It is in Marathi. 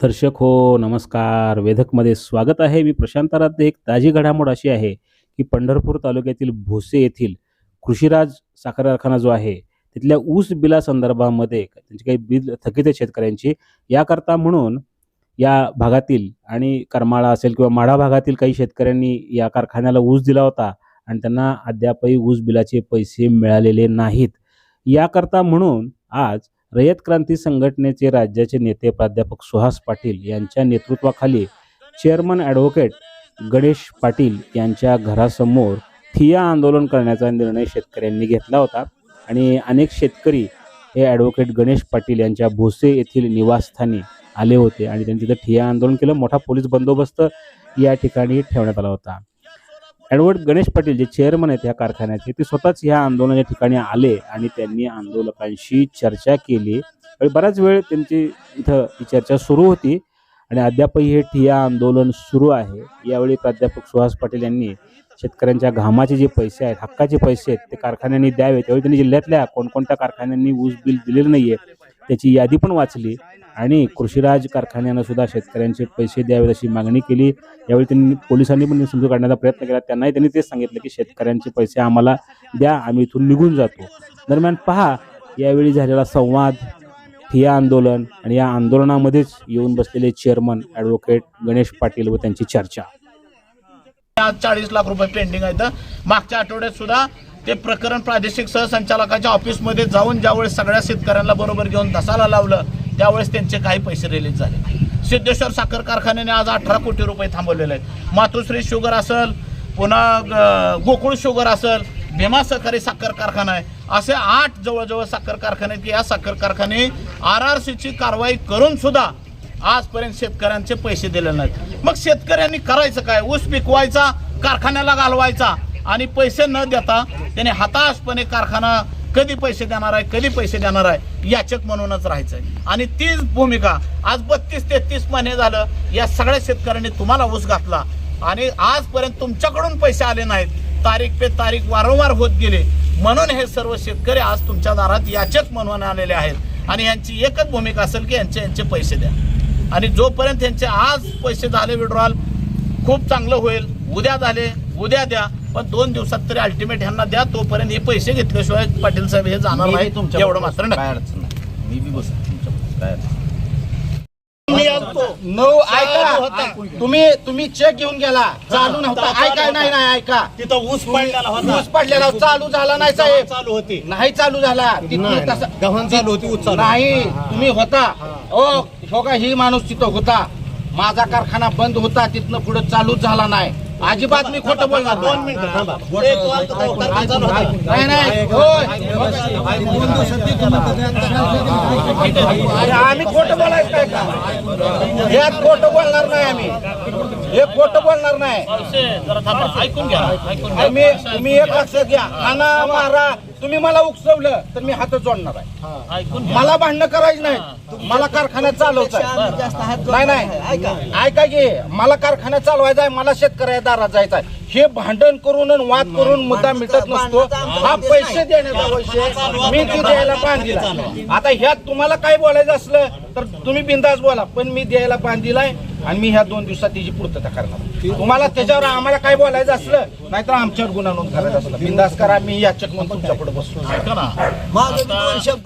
दर्शक हो नमस्कार. वेधकमध्ये स्वागत आहे. मी प्रशांतारात एक ताजी घडामोड अशी आहे की पंढरपूर तालुक्यातील भोसे येथील कृषीराज साखर कारखाना जो आहे तिथल्या ऊस बिलासंदर्भामध्ये त्यांची काही बिल थकीत आहे शेतकऱ्यांची याकरता म्हणून या भागातील आणि करमाळा असेल किंवा माढा भागातील काही शेतकऱ्यांनी या कारखान्याला ऊस दिला होता आणि त्यांना अद्यापही ऊस बिलाचे पैसे मिळालेले नाहीत. याकरता म्हणून आज रयत क्रांती संघटनेचे राज्याचे नेते प्राध्यापक सुहास पाटील यांच्या नेतृत्वाखाली चेअरमन ॲडव्होकेट गणेश पाटील यांच्या घरासमोर ठिया आंदोलन करण्याचा निर्णय शेतकऱ्यांनी घेतला होता. आणि अनेक शेतकरी हे ॲडव्होकेट गणेश पाटील यांच्या भोसे येथील निवासस्थानी आले होते आणि त्यांनी तिथं ठिया आंदोलन केलं. मोठा पोलीस बंदोबस्त या ठिकाणी ठेवण्यात आला होता. ॲडव्होकेट गणेश पाटील जे चेअरमन आहेत या कारखान्याचे ते स्वतःच ह्या आंदोलनाच्या ठिकाणी आले आणि त्यांनी आंदोलकांशी चर्चा केली. आणि बराच वेळ त्यांची इथं ही चर्चा सुरू होती. आणि अद्यापही हे ठिया आंदोलन सुरू आहे. यावेळी प्राध्यापक सुहास पाटील यांनी शेतकऱ्यांच्या घामाचे जे पैसे आहेत हक्काचे पैसे आहेत ते कारखान्यांनी द्यावे त्यावेळी त्यांनी जिल्ह्यातल्या कोणकोणत्या कारखान्यांनी ऊस बिल दिलेलं नाही आहे त्याची यादी पण वाचली. आणि कृषीराज कारखान्यानं सुद्धा शेतकऱ्यांचे पैसे द्यावेत अशी मागणी केली. यावेळी त्यांनी पोलिसांनी पण समजून काढण्याचा प्रयत्न केला. त्यांनाही त्यांनी तेच सांगितलं की शेतकऱ्यांचे पैसे आम्हाला द्या आम्ही इथून निघून जातो. दरम्यान पहा यावेळी झालेला संवाद ठिया आंदोलन आणि या आंदोलनामध्येच येऊन बसलेले चेअरमन ॲडव्होकेट गणेश पाटील व त्यांची चर्चा. आज चाळीस लाख रुपये पेंडिंग आहेत. मागच्या आठवड्यात सुद्धा ते प्रकरण प्रादेशिक सहसंचालकाच्या ऑफिसमध्ये जाऊन ज्यावेळेस सगळ्या शेतकऱ्यांना बरोबर घेऊन धसाला लावलं त्यावेळेस त्यांचे काही पैसे रिलीज झाले. सिद्धेश्वर साखर कारखान्याने आज अठरा कोटी रुपये थांबवलेले आहेत. मातोश्री शुगर असेल पुन्हा ग- गोकुळ शुगर असेल भीमा सहकारी साखर कारखाना आहे. असे आठ जवळजवळ साखर कारखाने की या साखर कारखाने आर आर सीची कारवाई करून सुद्धा आजपर्यंत शेतकऱ्यांचे पैसे दिले नाहीत. मग शेतकऱ्यांनी करायचं काय? ऊस पिकवायचा कारखान्याला घालवायचा आणि पैसे न देता त्याने हताशपणे कारखाना कधी पैसे देणार आहे कधी पैसे देणार आहे याचक म्हणूनच राहायचं आणि तीच भूमिका आज बत्तीस तेहतीस महिने झालं या सगळ्या शेतकऱ्यांनी तुम्हाला ऊस घातला. आणि आजपर्यंत तुमच्याकडून पैसे आले नाहीत. तारीख पे तारीख वारंवार होत गेले. म्हणून हे सर्व शेतकरी आज तुमच्या दारात याचक म्हणून आलेले आहेत. आणि यांची एकच भूमिका असेल की यांचे यांचे पैसे द्या. आणि जोपर्यंत यांचे आज पैसे झाले विड्रॉल खूप चांगलं होईल. उद्या झाले उद्या द्या. पण दोन दिवसात तरी अल्टिमेट ह्यांना द्या तोपर्यंत हे पैसे घेतल्याशिवाय पाटील साहेब हे जाणार नाही एवढं मात्र. काय अडचण नाही. मी बी बस तुमच्या काय अडचण. नऊ. ऐका. तुम्ही तुम्ही चेक घेऊन गेला. चालू नव्हता. चालू ऐका नाही नाही ऐका. तिथं ऊस पडलेला होता. ऊस पडलेला चालू झाला नाही साहेब. चालू होती. नाही चालू झाला. गव्हाण चालू होती ऊस चालू नाही तुम्ही होता. ओ हो का ही माणूस तिथं होता. माझा कारखाना बंद होता. तिथनं पुढे चालूच झाला नाही. अजिबात मी खोटं बोलणार दोन. मिनिटं थांबा. नाही नाही. होय. अरे आम्ही खोटं बोलायचं काय का? यात खोटं बोलणार नाही आम्ही. हे खोटं बोलणार नाही. ऐकून घ्या. घ्या. तुम्ही एक लक्षात घ्या हाना मारा. तुम्ही मला उकसवलं तर मी हात जोडणार आहे. मला भांडणं करायचं नाही. मला कारखाना चालवायचा आहे. नाही नाही. ऐका. की मला कारखाना चालवायचा आहे मला शेतकऱ्या दारात जायचा आहे. हे भांडण करून आणि वाद करून मुद्दा मिटत नसतो. हा पैसे देण्याचा विषय मी ती द्यायला बांधिला आता ह्यात तुम्हाला काय बोलायचं असलं तर तुम्ही बिंदास बोला. पण मी द्यायला बांधिलाय आणि मी ह्या दोन दिवसात त्याची पूर्तता करणार तुम्हाला त्याच्यावर आम्हाला काय बोलायचं असलं नाहीतर आमच्यावर गुन्हा नोंद करायचा बिंदास करा मी याचक म्हणून तुमच्यापुढे बसतो ऐका ना. माझं दोन शब्द